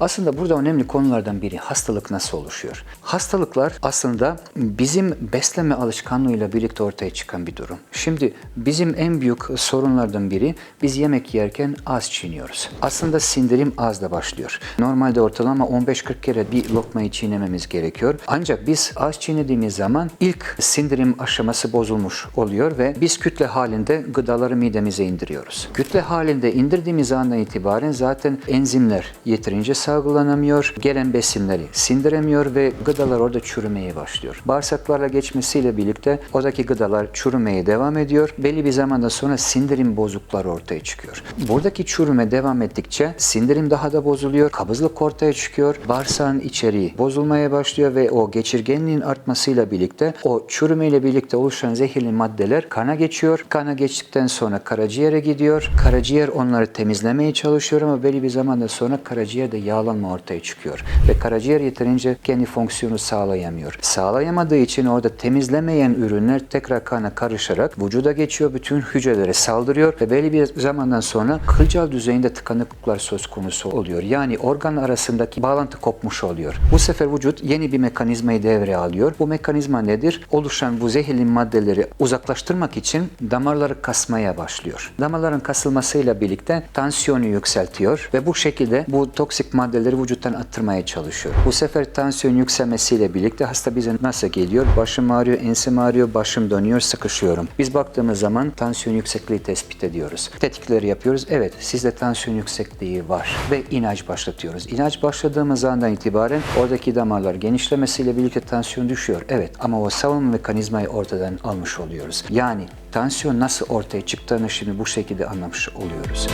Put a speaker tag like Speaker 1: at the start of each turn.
Speaker 1: Aslında burada önemli konulardan biri hastalık nasıl oluşuyor? Hastalıklar aslında bizim beslenme alışkanlığıyla birlikte ortaya çıkan bir durum. Şimdi bizim en büyük sorunlardan biri biz yemek yerken az çiğniyoruz. Aslında sindirim az da başlıyor. Normalde ortalama 15-40 kere bir lokmayı çiğnememiz gerekiyor. Ancak biz az çiğnediğimiz zaman ilk sindirim aşaması bozulmuş oluyor ve biz kütle halinde gıdaları midemize indiriyoruz. Kütle halinde indirdiğimiz andan itibaren zaten enzimler yeterince salgılanamıyor, gelen besinleri sindiremiyor ve gıdalar orada çürümeye başlıyor. Bağırsaklarla geçmesiyle birlikte oradaki gıdalar çürümeye devam ediyor. Belli bir zamandan sonra sindirim bozuklukları ortaya çıkıyor. Buradaki çürüme devam ettikçe sindirim daha da bozuluyor, kabızlık ortaya çıkıyor, bağırsağın içeriği bozulmaya başlıyor ve o geçirgenliğin artmasıyla birlikte o çürümeyle birlikte oluşan zehirli maddeler kana geçiyor. Kana geçtikten sonra karaciğere gidiyor. Karaciğer onları temizlemeye çalışıyor ama belli bir zamandan sonra karaciğerde yağlanma ortaya çıkıyor. Ve karaciğer yeterince kendi fonksiyonu sağlayamıyor. Sağlayamadığı için orada temizlemeyen ürünler tekrar kana karışarak vücuda geçiyor. Bütün hücrelere saldırıyor ve belli bir zamandan sonra kılcal düzeyinde tıkanıklıklar söz konusu oluyor. Yani organ arasındaki bağlantı kopmuş oluyor. Bu sefer vücut yeni bir mekanizmayı devreye alıyor. Bu mekanizma nedir? Oluşan bu zehirli maddeleri uzaklaştırmak için damarları kasmaya başlıyor. Damarların kasılmasıyla birlikte tansiyonu yükseltiyor ve bu şekilde bu toksik maddeleri vücuttan attırmaya çalışıyor. Bu sefer tansiyon yükselmesiyle birlikte hasta bize nasıl geliyor? Başım ağrıyor, ensem ağrıyor, başım dönüyor, sıkışıyorum. Biz baktığımız zaman tansiyon yüksekliği tespit ediyoruz. Tetkikleri yapıyoruz. Evet, sizde tansiyon yüksekliği var ve ilaç başlatıyoruz. İlaç başladığımız andan itibaren oradaki damarlar genişlemesiyle birlikte tansiyon düşüyor. Evet ama o savunma mekanizmayı ortadan almış oluyoruz. Yani tansiyon nasıl ortaya çıktığını şimdi bu şekilde anlamış oluyoruz.